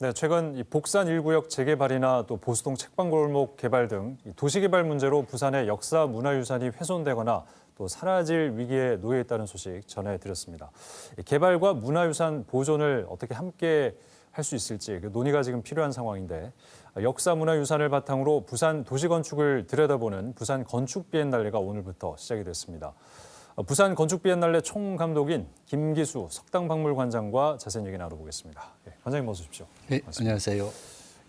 네, 최근 이 복산 1구역 재개발이나 또 보수동 책방골목 개발 등이 도시개발 문제로 부산의 역사 문화유산이 훼손되거나 또 사라질 위기에 놓여 있다는 소식 전해드렸습니다. 이 개발과 문화유산 보존을 어떻게 함께 할 수 있을지 그 논의가 지금 필요한 상황인데 역사 문화유산을 바탕으로 부산 도시 건축을 들여다보는 부산 건축 비엔날레가 오늘부터 시작이 됐습니다. 어, 부산 건축 비엔날레 총감독인 김기수 석당박물관장과 자세한 얘기 나눠보겠습니다. 예, 관장님 어서 오십시오. 네, 안녕하세요.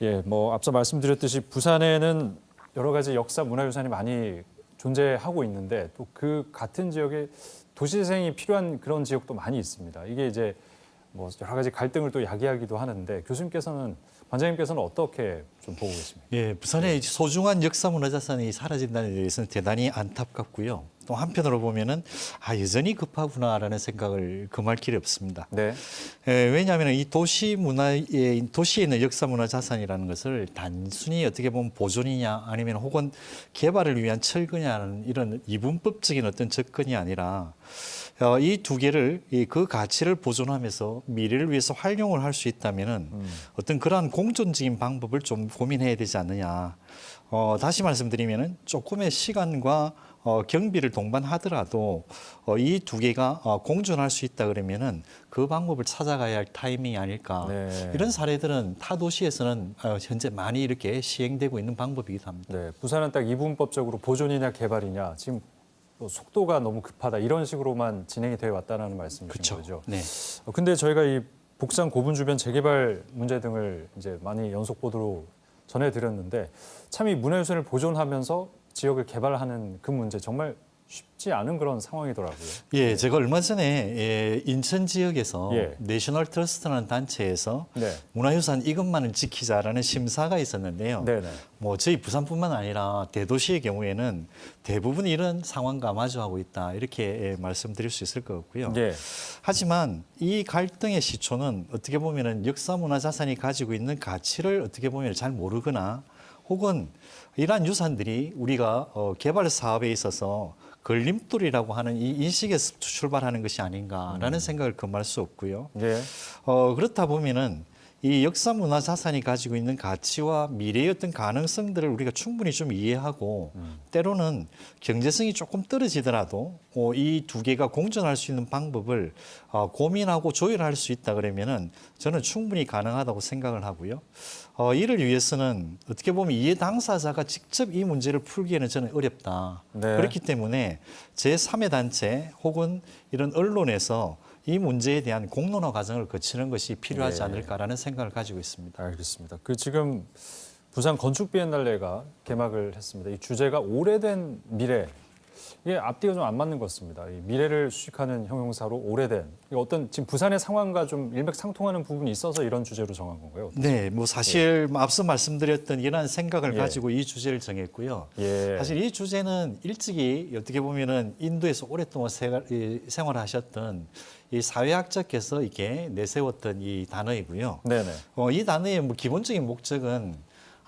예, 뭐 앞서 말씀드렸듯이 부산에는 여러 가지 역사 문화유산이 많이 존재하고 있는데 또 그 같은 지역에 도시재생이 필요한 그런 지역도 많이 있습니다. 이게 이제 뭐 여러 가지 갈등을 또 야기하기도 하는데 교수님께서는 관장님께서는 어떻게 좀 보고 계십니까? 예, 부산의 소중한 역사 문화자산이 사라진다는 데 대해서는 대단히 안타깝고요. 또 한편으로 보면은 아 여전히 급하구나라는 생각을 금할 길이 없습니다. 네, 예, 왜냐하면 이 도시 문화의 도시에 있는 역사 문화 자산이라는 것을 단순히 어떻게 보면 보존이냐 아니면 혹은 개발을 위한 철거냐는 이런 이분법적인 어떤 접근이 아니라 어, 이 두 개를 이그 가치를 보존하면서 미래를 위해서 활용을 할 수 있다면은 어떤 그러한 공존적인 방법을 좀 고민해야 되지 않느냐. 어, 다시 말씀드리면은 조금의 시간과 어, 경비를 동반하더라도 어, 이 두 개가 어, 공존할 수 있다 그러면은 그 방법을 찾아가야 할 타이밍이 아닐까. 네. 이런 사례들은 타 도시에서는 어, 현재 많이 이렇게 시행되고 있는 방법이기도 합니다. 네, 부산은 딱 이분법적으로 보존이냐 개발이냐 지금 또 속도가 너무 급하다 이런 식으로만 진행이 되어 왔다는 말씀이신. 거죠. 네. 어, 근데 저희가 이 복산 고분 주변 재개발 문제 등을 이제 많이 연속 보도로 전해드렸는데 참 이 문화유산을 보존하면서 지역을 개발하는 그 문제 정말 쉽지 않은 그런 상황이더라고요. 예, 제가 얼마 전에 예, 인천 지역에서 예. 내셔널 트러스트라는 단체에서 네, 문화유산 이것만을 지키자라는 심사가 있었는데요. 네, 네. 뭐 저희 부산뿐만 아니라 대도시의 경우에는 대부분 이런 상황과 마주하고 있다 이렇게 예, 말씀드릴 수 있을 것 같고요. 예, 하지만 이 갈등의 시초는 어떻게 보면은 역사 문화 자산이 가지고 있는 가치를 어떻게 보면 잘 모르거나 혹은 이러한 유산들이 우리가 어, 개발 사업에 있어서 걸림돌이라고 하는 이 인식에서 출발하는 것이 아닌가라는 생각을 금할 수 없고요. 예, 어, 그렇다 보면은 이 역사 문화 자산이 가지고 있는 가치와 미래의 어떤 가능성들을 우리가 충분히 좀 이해하고 때로는 경제성이 조금 떨어지더라도 어, 이두 개가 공존할 수 있는 방법을 어, 고민하고 조율할 수 있다 그러면은 저는 충분히 가능하다고 생각을 하고요. 어, 이를 위해서는 어떻게 보면 이해 당사자가 직접 이 문제를 풀기에는 저는 어렵다. 네. 그렇기 때문에 제3의 단체 혹은 이런 언론에서 이 문제에 대한 공론화 과정을 거치는 것이 필요하지 네. 않을까라는 생각을 가지고 있습니다. 알겠습니다. 그 지금 부산 건축 비엔날레가 개막을 했습니다. 이 주제가 오래된 미래. 이게 앞뒤가 좀 안 맞는 것 같습니다. 이 미래를 수식하는 형용사로 오래된. 어떤 지금 부산의 상황과 좀 일맥상통하는 부분이 있어서 이런 주제로 정한 건가요? 네, 뭐 사실 앞서 말씀드렸던 이러한 생각을 예. 가지고 이 주제를 정했고요. 예. 사실 이 주제는 일찍이 어떻게 보면은 인도에서 오랫동안 생활- 이 생활하셨던 이 사회학자께서 이렇게 내세웠던 이 단어이고요. 네네. 어, 이 단어의 뭐 기본적인 목적은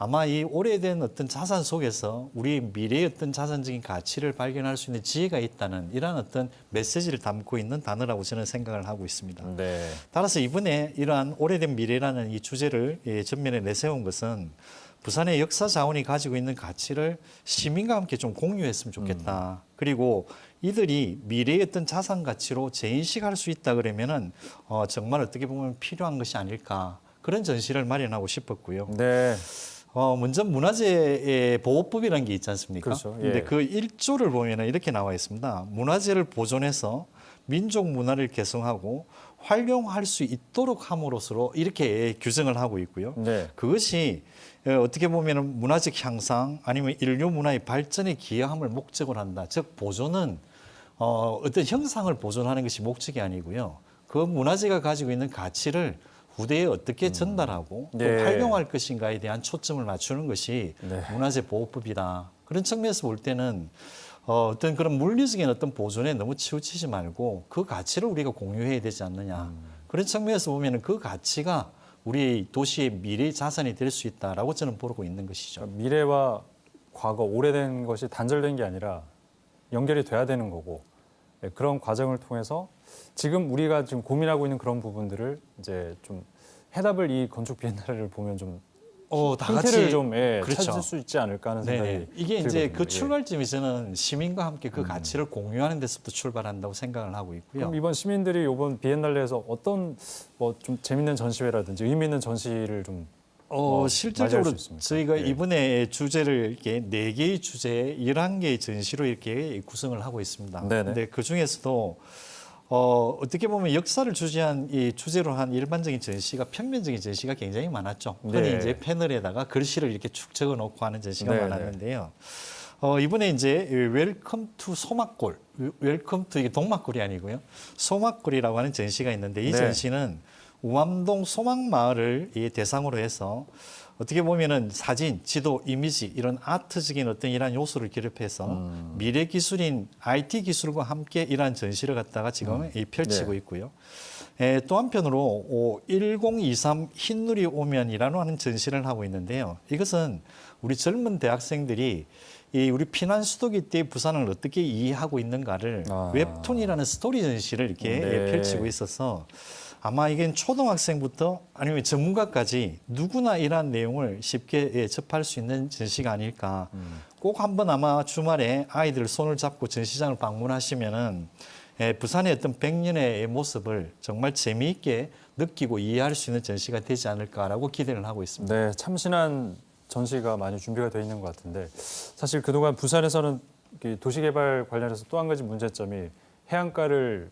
아마 이 오래된 어떤 자산 속에서 우리 미래의 어떤 자산적인 가치를 발견할 수 있는 지혜가 있다는 이러한 어떤 메시지를 담고 있는 단어라고 저는 생각을 하고 있습니다. 네. 따라서 이번에 이러한 오래된 미래라는 이 주제를 예, 전면에 내세운 것은 부산의 역사 자원이 가지고 있는 가치를 시민과 함께 좀 공유했으면 좋겠다. 그리고 이들이 미래의 어떤 자산 가치로 재인식할 수 있다 그러면은 어, 정말 어떻게 보면 필요한 것이 아닐까 그런 전시를 마련하고 싶었고요. 네. 어, 먼저 문화재 보호법이라는 게 있지 않습니까? 그렇죠. 예. 근데 그 1조를 보면은 이렇게 나와 있습니다. 문화재를 보존해서 민족 문화를 개성하고 활용할 수 있도록 함으로써 이렇게 규정을 하고 있고요. 네. 그것이 어, 어떻게 보면은 문화적 향상 아니면 인류 문화의 발전에 기여함을 목적으로 한다. 즉 보존은 어, 어떤 형상을 보존하는 것이 목적이 아니고요. 그 문화재가 가지고 있는 가치를 후대에 어떻게 전달하고 또 네. 활용할 것인가에 대한 초점을 맞추는 것이 네. 문화재 보호법이다. 그런 측면에서 볼 때는 어, 어떤 그런 물리적인 어떤 보존에 너무 치우치지 말고 그 가치를 우리가 공유해야 되지 않느냐. 음. 그런 측면에서 보면은 그 가치가 우리 도시의 미래 자산이 될 수 있다라고 저는 보고 있는 것이죠. 그러니까 미래와 과거 오래된 것이 단절된 게 아니라 연결이 돼야 되는 거고 예, 그런 과정을 통해서 지금 우리가 지금 고민하고 있는 그런 부분들을 이제 좀 해답을 이 건축 비엔날레를 보면 좀 어, 다 힌트를 같이 좀 예, 그렇죠. 찾을 수 있지 않을까 하는 생각이 네, 이게 이제 들거든요. 그 예. 출발점에서는 시민과 함께 그 가치를 공유하는 데서부터 출발한다고 생각을 하고 있고요. 그럼 이번 시민들이 이번 비엔날레에서 어떤 뭐 좀 재밌는 전시회라든지 의미 있는 전시를 좀 어, 어, 실질적으로? 저희가 예. 이번에 주제를 이렇게 네 개의 주제, 11개의 전시로 이렇게 구성을 하고 있습니다. 네네. 근데 그 중에서도 어, 어떻게 보면 역사를 주제한 이 주제로 한 일반적인 전시가 평면적인 전시가 굉장히 많았죠. 흔히 네. 이제 패널에다가 글씨를 이렇게 축 적어 놓고 하는 전시가 네네. 많았는데요. 어, 이번에 이제 웰컴 투 소막골, 웰컴 투 이게 동막골이 아니고요. 소막골이라고 하는 전시가 있는데 이 네. 전시는 우암동 소막마을을 이 대상으로 해서 어떻게 보면은 사진, 지도, 이미지 이런 아트적인 어떤 이러한 요소를 결합해서 음. 미래 기술인 IT 기술과 함께 이러한 전시를 갖다가 지금 음. 이 펼치고 네. 있고요. 에, 또 한편으로 오, 1023 흰누리 오면이라는 하는 전시를 하고 있는데요. 이것은 우리 젊은 대학생들이 이 우리 피난 수도기 때 부산을 어떻게 이해하고 있는가를 아. 웹툰이라는 스토리 전시를 이렇게 네. 예, 펼치고 있어서 아마 이게 초등학생부터 아니면 전문가까지 누구나 이러한 내용을 쉽게 예, 접할 수 있는 전시가 아닐까. 꼭 한번 아마 주말에 아이들 손을 잡고 전시장을 방문하시면은 예, 부산의 어떤 100년의 모습을 정말 재미있게 느끼고 이해할 수 있는 전시가 되지 않을까라고 기대를 하고 있습니다. 네, 참신한 전시가 많이 준비가 되어 있는 것 같은데 사실 그동안 부산에서는 이 도시개발 관련해서 또 한 가지 문제점이 해안가를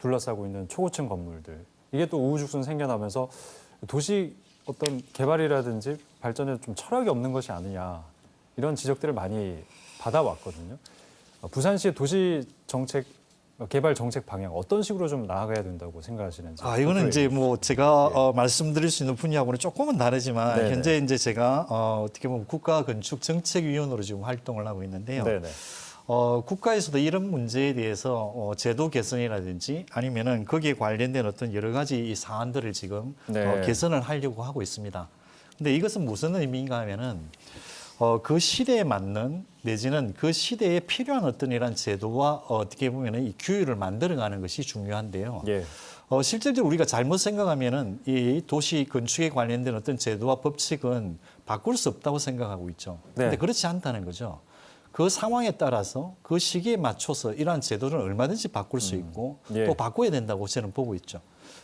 둘러싸고 있는 초고층 건물들 이게 또 우후죽순 생겨나면서 도시 어떤 개발이라든지 발전에 좀 철학이 없는 것이 아니냐 이런 지적들을 많이 받아왔거든요. 어, 부산시의 도시 정책 어, 개발 정책 방향 어떤 식으로 좀 나아가야 된다고 생각하시는지. 아, 이거는 이제 뭐 제가 어, 말씀드릴 수 있는 분야하고는 조금은 다르지만 네네. 현재 이제 제가 어, 어떻게 보면 국가 건축 정책위원으로 지금 활동을 하고 있는데요. 네네. 어, 국가에서도 이런 문제에 대해서 어, 제도 개선이라든지 아니면은 거기에 관련된 어떤 여러 가지 이 사안들을 지금 네. 어, 개선을 하려고 하고 있습니다. 근데 이것은 무슨 의미인가 하면은 어, 그 시대에 맞는 내지는 그 시대에 필요한 어떤 이런 제도와 어, 어떻게 보면은 이 규율을 만들어가는 것이 중요한데요. 예. 어, 실제로 우리가 잘못 생각하면은 이 도시 건축에 관련된 어떤 제도와 법칙은 바꿀 수 없다고 생각하고 있죠. 근데 네. 그렇지 않다는 거죠. 그 상황에 따라서 그 시기에 맞춰서 이러한 제도를 얼마든지 바꿀 수 있고 예. 또 바꿔야 된다고 저는 보고 있죠.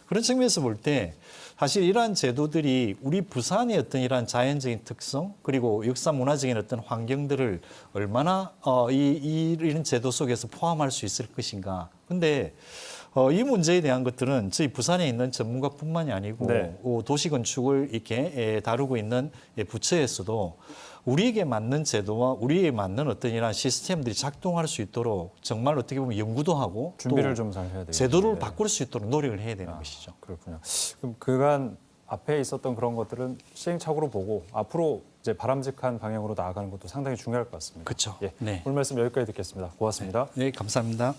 그런 측면에서 볼 때 사실 이러한 제도들이 우리 부산의 어떤 이러한 자연적인 특성 그리고 역사 문화적인 어떤 환경들을 얼마나 어, 이, 이 이런 제도 속에서 포함할 수 있을 것인가. 근데 어, 이 문제에 대한 것들은 저희 부산에 있는 전문가뿐만이 아니고 네. 어, 도시 건축을 이렇게 에, 다루고 있는 예, 부처에서도 우리에게 맞는 제도와 우리에 맞는 어떤 이러한 시스템들이 작동할 수 있도록 정말 어떻게 보면 연구도 하고 준비를 또좀잘 해야 되겠죠. 제도를 네. 바꿀 수 있도록 노력을 해야 되는 것이죠. 그렇군요. 그럼 그간 앞에 있었던 그런 것들은 시행착오로 보고 앞으로 이제 바람직한 방향으로 나아가는 것도 상당히 중요할 것 같습니다. 그렇죠. 예. 네. 오늘 말씀 여기까지 듣겠습니다. 고맙습니다. 네, 감사합니다.